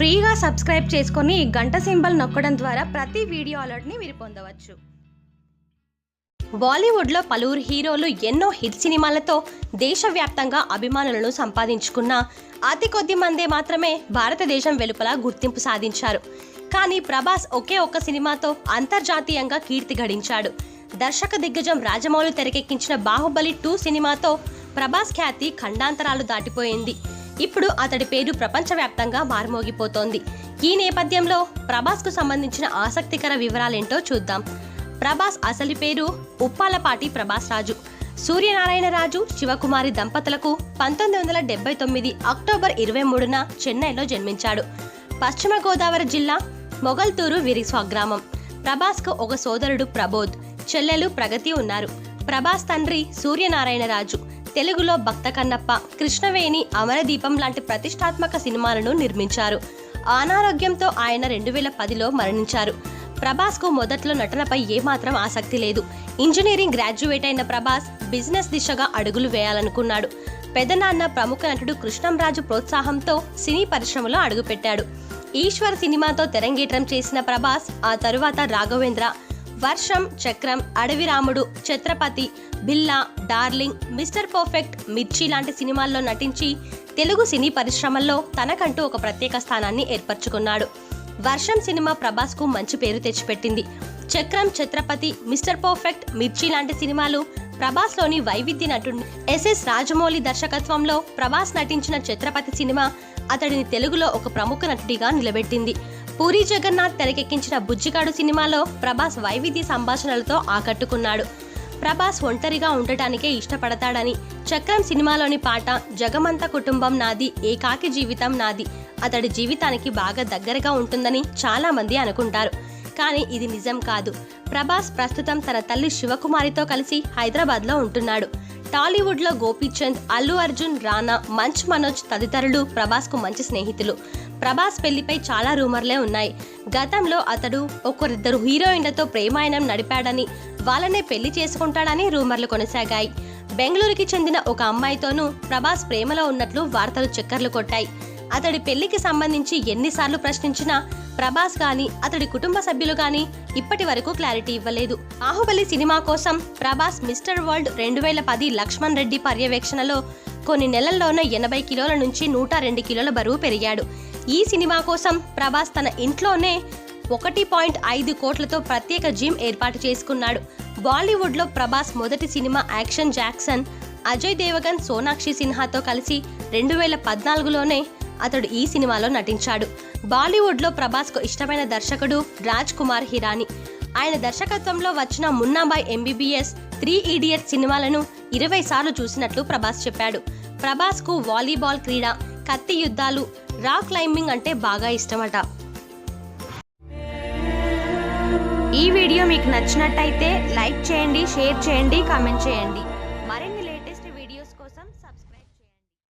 ఫ్రీగా సబ్స్క్రైబ్ చేసుకొని గంట సింబల్ నొక్కడం ద్వారా ప్రతి వీడియో అలర్ట్ని మీరు పొందవచ్చు. బాలీవుడ్లో పలువురు హీరోలు ఎన్నో హిట్ సినిమాలతో దేశవ్యాప్తంగా అభిమానులను సంపాదించుకున్న అతి కొద్ది మందే మాత్రమే భారతదేశం వెలుపల గుర్తింపు సాధించారు. కానీ ప్రభాస్ ఒకే ఒక్క సినిమాతో అంతర్జాతీయంగా కీర్తి గడించాడు. దర్శక దిగ్గజం రాజమౌళి తెరకెక్కించిన బాహుబలి టూ సినిమాతో ప్రభాస్ ఖ్యాతి ఖండాంతరాలు దాటిపోయింది. ఇప్పుడు అతడి పేరు ప్రపంచవ్యాప్తంగా మారుమోగిపోతోంది. ఈ నేపథ్యంలో ప్రభాస్కు సంబంధించిన ఆసక్తికర వివరాలేంటో చూద్దాం. ప్రభాస్ అసలు పేరు ఉప్పాలపాటి ప్రభాస్ రాజు సూర్యనారాయణ రాజు శివకుమారి దంపతులకు పంతొమ్మిది వందల డెబ్బై తొమ్మిది అక్టోబర్ ఇరవై మూడున చెన్నైలో జన్మించాడు. పశ్చిమ గోదావరి జిల్లా మొగల్తూరు వీరి స్వగ్రామం ప్రభాస్కు ఒక సోదరుడు ప్రబోధ్. చెల్లెలు ప్రగతి ఉన్నారు. ప్రభాస్ తండ్రి సూర్యనారాయణ రాజు తెలుగులో భక్త కన్నప్ప కృష్ణవేణి అమరదీపం లాంటి ప్రతిష్టాత్మక సినిమాలను నిర్మించారు. అనారోగ్యంతో ఆయన రెండు వేల పదిలో మరణించారు. ప్రభాస్కు మొదట్లో నటనపై ఏమాత్రం ఆసక్తి లేదు. ఇంజనీరింగ్ గ్రాడ్యుయేట్ అయిన ప్రభాస్ బిజినెస్ దిశగా అడుగులు వేయాలనుకున్నాడు. పెదనాన్న ప్రముఖ నటుడు కృష్ణంరాజు ప్రోత్సాహంతో సినీ పరిశ్రమలో అడుగుపెట్టాడు. ఈశ్వర్ సినిమాతో తెరంగేట్రం చేసిన ప్రభాస్ ఆ తరువాత రాఘవేంద్ర వర్షం చక్రం అడవి రాముడు ఛత్రపతి బిల్లా డార్లింగ్ మిస్టర్ పర్ఫెక్ట్ మిర్చి లాంటి సినిమాల్లో నటించి తెలుగు సినీ పరిశ్రమల్లో తనకంటూ ఒక ప్రత్యేక స్థానాన్ని ఏర్పరచుకున్నాడు. వర్షం సినిమా ప్రభాస్కు మంచి పేరు తెచ్చిపెట్టింది. చక్రం ఛత్రపతి మిస్టర్ పర్ఫెక్ట్ మిర్చి లాంటి సినిమాలు ప్రభాస్లోని వైవిధ్య నటుడు ఎస్ఎస్ రాజమౌళి దర్శకత్వంలో ప్రభాస్ నటించిన ఛత్రపతి సినిమా అతడిని తెలుగులో ఒక ప్రముఖ నటుడిగా నిలబెట్టింది. పూరి జగన్నాథ్ తెరకెక్కించిన బుజ్జిగాడు సినిమాలో ప్రభాస్ వైవిధ్య సంభాషణలతో ఆకట్టుకున్నాడు. ప్రభాస్ ఒంటరిగా ఉండటానికే ఇష్టపడతాడని చక్రం సినిమాలోని పాట జగమంత కుటుంబం నాది ఏకాకి జీవితం నాది అతడి జీవితానికి బాగా దగ్గరగా ఉంటుందని చాలామంది అనుకుంటారు. కానీ ఇది నిజం కాదు. ప్రభాస్ ప్రస్తుతం తన తల్లి శివకుమారితో కలిసి హైదరాబాద్లో ఉంటున్నాడు. టాలీవుడ్లో గోపీచంద్ అల్లు అర్జున్ రానా మంచ్ మనోజ్ తదితరులు ప్రభాస్కు మంచి స్నేహితులు. ప్రభాస్ పెళ్ళిపై చాలా రూమర్లే ఉన్నాయి. గతంలో అతడు ఒకరిద్దరు హీరోయిన్లతో ప్రేమాయణం నడిపాడని వాళ్ళనే పెళ్ళి చేసుకుంటాడని రూమర్లు కొనసాగాయి. బెంగళూరుకి చెందిన ఒక అమ్మాయితోనూ ప్రభాస్ ప్రేమలో ఉన్నట్లు వార్తలు చక్కర్లు కొట్టాయి. అతడి పెళ్ళికి సంబంధించి ఎన్నిసార్లు ప్రశ్నించినా ప్రభాస్ గాని అతడి కుటుంబ సభ్యులు గాని ఇప్పటి వరకు క్లారిటీ ఇవ్వలేదు. బాహుబలి సినిమా కోసం ప్రభాస్ మిస్టర్ వరల్డ్ రెండు వేల పది లక్ష్మణ్ రెడ్డి పర్యవేక్షణలో కొన్ని నెలల్లోనే ఎనభై కిలోల నుంచి నూట రెండు కిలోల బరువు పెరిగాడు. ఈ సినిమా కోసం ప్రభాస్ తన ఇంట్లోనే ఒకటి పాయింట్ ఐదు కోట్లతో ప్రత్యేక జిమ్ ఏర్పాటు చేసుకున్నాడు. బాలీవుడ్లో ప్రభాస్ మొదటి cinema Action Jackson Ajay Devgan Sonakshi సిన్హాతో కలిసి రెండు వేల పద్నాలుగులోనే అతడు ఈ సినిమాలో నటించాడు. బాలీవుడ్లో ప్రభాస్కు ఇష్టమైన దర్శకుడు రాజ్ కుమార్ హిరాని. ఆయన దర్శకత్వంలో వచ్చిన మున్నాబాయ్ ఎంబీబీఎస్ త్రీ ఈడియట్స్ సినిమాలను ఇరవై సార్లు చూసినట్లు ప్రభాస్ చెప్పాడు. ప్రభాస్కు వాలీబాల్ క్రీడ కత్తి యుద్ధాలు రాక్ క్లైంబింగ్ అంటే బాగా ఇష్టమట. ఈ వీడియో మీకు నచ్చినట్టయితే లైక్ చేయండి షేర్ చేయండి కామెంట్ చేయండి.